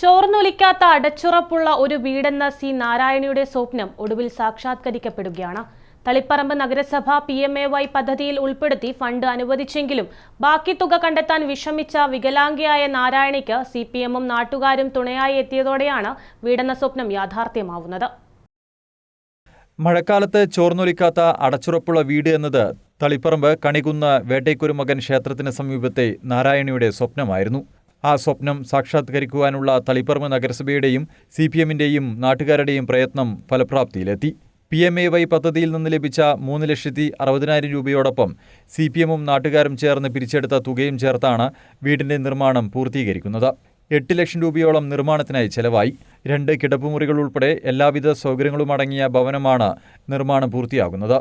ചോർന്നൊലിക്കാത്ത അടച്ചുറപ്പുള്ള ഒരു വീടെന്ന സി നാരായണിയുടെ സ്വപ്നം ഒടുവിൽ സാക്ഷാത്കരിക്കപ്പെടുകയാണ്. തളിപ്പറമ്പ് നഗരസഭ പി എം എ വൈ പദ്ധതിയിൽ ഉൾപ്പെടുത്തി ഫണ്ട് അനുവദിച്ചെങ്കിലും ബാക്കി തുക കണ്ടെത്താൻ വിഷമിച്ച വികലാംഗിയായ നാരായണിക്ക് സി പി എമ്മും നാട്ടുകാരും തുണയായി എത്തിയതോടെയാണ് വീടെന്ന സ്വപ്നം യാഥാർത്ഥ്യമാവുന്നത്. മഴക്കാലത്ത് ചോർന്നൊലിക്കാത്ത അടച്ചുറപ്പുള്ള വീട് എന്നത് തളിപ്പറമ്പ് കണികുന്ന് വേട്ടയ്ക്കുരുമകൻ ക്ഷേത്രത്തിന് സമീപത്തെ നാരായണിയുടെ സ്വപ്നമായിരുന്നു. ആ സ്വപ്നം സാക്ഷാത്കരിക്കുവാനുള്ള തളിപ്പറമ്പ് നഗരസഭയുടെയും സി പി എമ്മിന്റെയും നാട്ടുകാരുടെയും പ്രയത്നം ഫലപ്രാപ്തിയിലെത്തി. പി എം എ വൈ പദ്ധതിയിൽ നിന്ന് ലഭിച്ച മൂന്ന് ലക്ഷത്തി അറുപതിനായിരം രൂപയോടൊപ്പം സി പി എമ്മും നാട്ടുകാരും ചേർന്ന് പിരിച്ചെടുത്ത തുകയും ചേർത്താണ് വീടിന്റെ നിർമ്മാണം പൂർത്തീകരിക്കുന്നത്. എട്ട് ലക്ഷം രൂപയോളം നിർമ്മാണത്തിനായി ചെലവായി. രണ്ട് കിടപ്പുമുറികൾ ഉൾപ്പെടെ എല്ലാവിധ സൗകര്യങ്ങളുമടങ്ങിയ ഭവനമാണ് നിർമ്മാണം പൂർത്തിയാകുന്നത്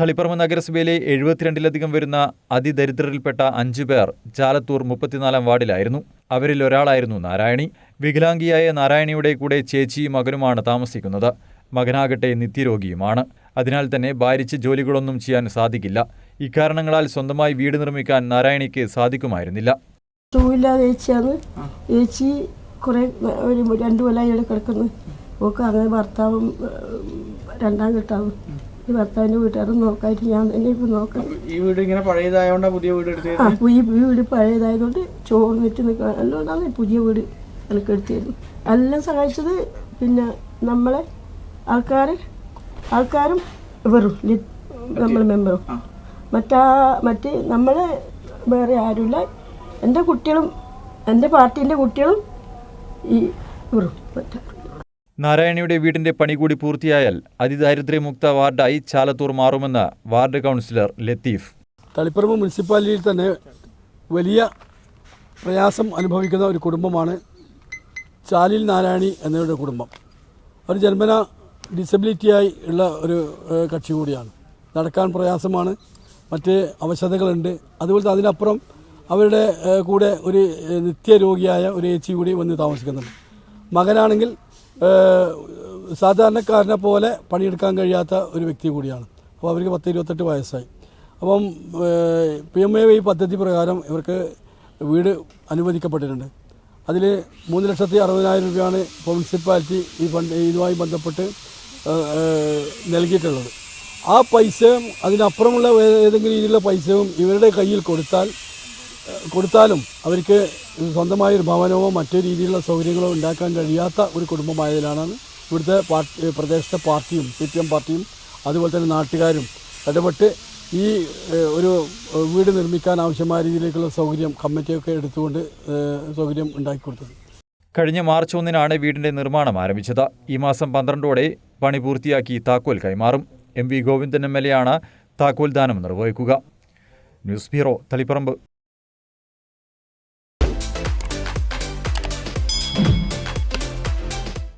തളിപ്പറമ്പ് നഗരസഭയിലെ എഴുപത്തിരണ്ടിലധികം വരുന്ന അതിദരിദ്രരിൽപ്പെട്ട അഞ്ചു പേർ ചാലത്തൂർ മുപ്പത്തിനാലാം വാർഡിലായിരുന്നു. അവരിൽ ഒരാളായിരുന്നു നാരായണി. വികലാംഗിയായ നാരായണിയുടെ കൂടെ ചേച്ചിയും മകനുമാണ് താമസിക്കുന്നത്. മകനാകട്ടെ നിത്യരോഗിയുമാണ്. അതിനാൽ തന്നെ ഭാരിച്ച് ജോലികളൊന്നും ചെയ്യാൻ സാധിക്കില്ല. ഇക്കാരണങ്ങളാൽ സ്വന്തമായി വീട് നിർമ്മിക്കാൻ നാരായണിക്ക് സാധിക്കുമായിരുന്നില്ല. കുറേ ഒരു രണ്ടു കിടക്കുന്നു. അങ്ങനെ ഭർത്താവും രണ്ടാം കിട്ടാവും ഈ ഭർത്താവിന്റെ വീട്ടുകാരും നോക്കായിട്ട് ഞാൻ തന്നെ ഇപ്പം ഈ വീട് ഇങ്ങനെ പഴയതായോണ്ടാ പുതിയ വീട് എടുത്തത് ആ ഈ വീട് പഴയതായതുകൊണ്ട് ചോറ് വെച്ച് നിൽക്കാൻ അതുകൊണ്ടാണ് പുതിയ വീട് എനിക്ക് എടുത്തിരുന്നു. എല്ലാം സഹായിച്ചത് പിന്നെ നമ്മളെ ആൾക്കാർ ആൾക്കാരും വെറും നമ്മൾ മെമ്പറും. മറ്റാ മറ്റ് നമ്മളെ വേറെ ആരുമില്ല. എന്റെ കുട്ടികളും എന്റെ പാർട്ടീന്റെ കുട്ടികളും ഈ വെറും മറ്റേ നാരായണിയുടെ വീടിന്റെ പണി കൂടി പൂർത്തിയായാൽ അതിദാരിദ്ര്യമുക്ത വാർഡായി ചാലത്തൂർ മാറുമെന്ന് വാർഡ് കൗൺസിലർ ലത്തീഫ്. തളിപ്പറമ്പ് മുനിസിപ്പാലിറ്റിയിൽ തന്നെ വലിയ പ്രയാസം അനുഭവിക്കുന്ന ഒരു കുടുംബമാണ് ചാലിൽ നാരായണി എന്നവരുടെ കുടുംബം. അവർ ജന്മന ഡിസബിലിറ്റിയായി ഉള്ള ഒരു കക്ഷി കൂടിയാണ്. നടക്കാൻ പ്രയാസമാണ് മറ്റ് അവശതകളുണ്ട്. അതുപോലെ അതിനപ്പുറം അവരുടെ കൂടെ ഒരു നിത്യരോഗിയായ ഒരു ഏച്ചി കൂടി വന്ന് താമസിക്കുന്നുണ്ട്. മകനാണെങ്കിൽ സാധാരണക്കാരനെ പോലെ പണിയെടുക്കാൻ കഴിയാത്ത ഒരു വ്യക്തി കൂടിയാണ്. അപ്പോൾ അവർക്ക് പത്ത് ഇരുപത്തെട്ട് വയസ്സായി. അപ്പം പി എം എ വൈ പദ്ധതി പ്രകാരം ഇവർക്ക് വീട് അനുവദിക്കപ്പെട്ടിട്ടുണ്ട്. അതിൽ മൂന്ന് ലക്ഷത്തി അറുപതിനായിരം രൂപയാണ് മുനിസിപ്പാലിറ്റി ഈ ഫണ്ട് ഇതുമായി ബന്ധപ്പെട്ട് നൽകിയിട്ടുള്ളത്. ആ പൈസയും അതിനപ്പുറമുള്ള ഏതെങ്കിലും രീതിയിലുള്ള പൈസയും ഇവരുടെ കയ്യിൽ കൊടുത്താൽ കൊടുത്താലും അവർക്ക് സ്വന്തമായ ഒരു ഭവനമോ മറ്റു രീതിയിലുള്ള സൗകര്യങ്ങളോ ഉണ്ടാക്കാൻ കഴിയാത്ത ഒരു കുടുംബമായതിനാണ് ഇവിടുത്തെ പാർട്ടി പ്രദേശത്തെ പാർട്ടിയും സി പി എം പാർട്ടിയും അതുപോലെ തന്നെ നാട്ടുകാരും ഇടപെട്ട് ഈ ഒരു വീട് നിർമ്മിക്കാൻ ആവശ്യമായ രീതിയിലേക്കുള്ള സൗകര്യം കമ്മിറ്റിയൊക്കെ എടുത്തുകൊണ്ട് സൗകര്യം ഉണ്ടാക്കി കൊടുത്തത്. കഴിഞ്ഞ മാർച്ച് ഒന്നിനാണ് വീടിന്റെ നിർമ്മാണം ആരംഭിച്ചത്. ഈ മാസം പന്ത്രണ്ടോടെ പണി പൂർത്തിയാക്കി താക്കോൽ കൈമാറും. M V Govindan M L A ആണ് താക്കോൽ ദാനം നിർവഹിക്കുക. News bureau Taliparamba.